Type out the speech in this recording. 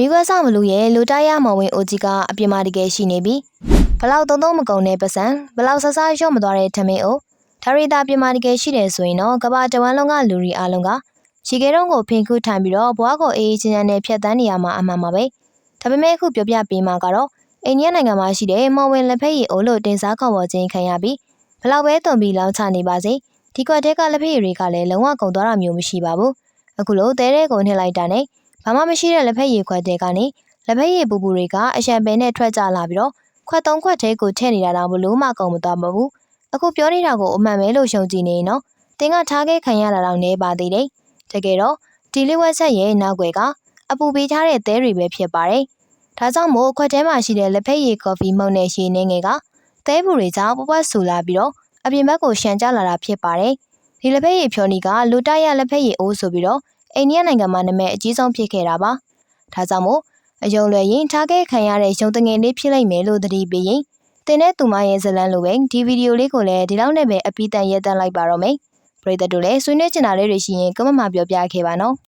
မိခွဲဆောင်မလူရဲ့လူတရမော်ဝင်အိုကြီးကအပြစ်မတကယ်ရှိနေပြီဘလောက်သုံးသုံးမကုန်တဲ့ပတ်စံဘလောက်ဆဆရော့မသွားတဲ့ထမင်းအိုဒါရီတာပြစ်မတကယ်ရှိတယ်ဆိုရင်တော့ကဘာတဝမ်းလုံးကလူရီအားလုံးကခြေကဲတုံးကိုဖင်ခုထိုင်ပြီးတော့ဘွားကိုအေးအေးချမ်းချမ်းနဲ့ဖြတ်တန်းနေရမှာအမှန်ပါပဲဒါပေမဲ့အခုပြောပြပေးမှာကတော့အိန္ဒိယနိုင်ငံမှာရှိတဲ့မော်ဝင်လက်ဖက်ရည်အိုလို့တင်စားခေါ်ပေါ်ခြင်းခံရပြီးဘလောက်ပဲတုံပြီးလောင်းချနေပါစေဒီကွက်တဲကလက်ဖက်ရည်တွေကလည်းလုံးဝကုန်သွားတာမျိုးမရှိပါဘူးအခုလိုတဲတဲကိုနှိလိုက်တာနဲ့ ဘာမှမရှိတဲ့လက်ဖက်ရည်ခွက်တဲကနေလက်ဖက်ရည်ပူပူတွေကအရှံပင်နဲ့ထွက်ကြလာပြီးတော့ခွက်သုံးခွက်တဲကိုထည့်နေတာတော့ဘလို့မှကုန်မသွားပါဘူးအခုပြောနေတာကိုအမှန်ပဲလို့ရှုံကြည်နေရင်တော့တင်ကထားခဲ့ခံရတာတော့နေပါသေးတယ်တကယ်တော့ဒီလေးဝက်ဆက်ရဲ့နောက်ွယ်ကအပူပေးထားတဲ့သဲတွေပဲဖြစ်ပါတယ်ဒါကြောင့်မို့ခွက်ထဲမှာရှိတဲ့လက်ဖက်ရည်ကော်ဖီမုန့်နဲ့ရှည်နေငယ်ကသဲပူတွေကြောင့်ပပွက်ဆူလာပြီးတော့အပြင်ဘက်ကိုရှန်ကျလာတာဖြစ်ပါတယ်ဒီလက်ဖက်ရည်ဖြော်နီကလူတရလက်ဖက်ရည်အိုးဆိုပြီးတော့ အိန္ဒိယနိုင်ငံမှာနာမည်အကြီးဆုံးဖြစ်ခဲ့တာပါ။ဒါကြောင့်မို့အယုံလွယ်ရင်ထားခဲ့ခံရတဲ့ရုံတငယ်လေးဖြစ်လိုက်မယ်လို့သတိပေးရင်တင်တဲ့သူမရဲ့ဇလန်းလိုပဲဒီဗီဒီယိုလေးကိုလည်းဒီလောက်နဲ့ပဲအပီးတန်ရက်တန်းလိုက်ပါတော့မယ်။ပရိသတ်တို့လည်းဆွေးနွေးချင်တာလေးတွေရှိရင်ကမ္မမှာပြောပြခဲ့ပါနော်။